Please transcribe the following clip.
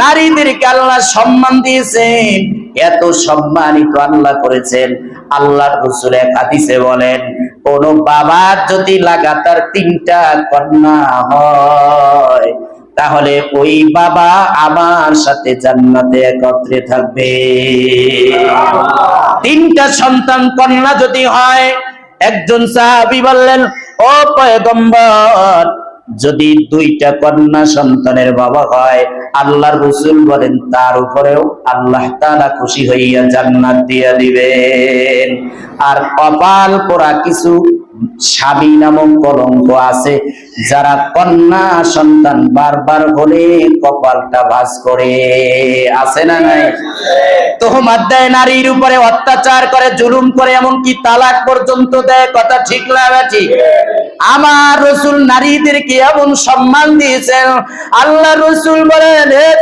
নারীদেরকে আল্লাহ সম্মান দিয়েছেন? এত সম্মানিত আল্লাহ করেছেন। আল্লাহ রসুল এক হাদিসে বলেন, কোন বাবার যদি লাগাতার তিনটা কন্যা হয়, তাহলে ওই বাবা আমার সাথে জান্নাতে একত্রে থাকবে। তিনটা সন্তান কন্যা যদি হয়, একজন সাহাবি বললেন, ও পয়গম্বর, যদি দুইটা কন্যা সন্তানের বাবা হয় আল্লাহর রসুল বলেন, তার উপরেও আল্লাহ তাআলা খুশি হইয়া জান্নাত দিয়া দিবেন। আর কপাল পোড়া কিছু স্বামী নামক কলঙ্ক আছে, যারা কন্যা সন্তান বারবার হলে কপালটা ভাস করে। আছে না নাই? তোহমার দেয়, নারীর উপরে অত্যাচার করে, জুলুম করে, এমনকি তালাক পর্যন্ত দেয়, কথা ঠিক লাগা ঠিক? আমার রসুল নারীদেরকে এমন সম্মান দিয়েছেন। আল্লাহ রসুল বলেন "হে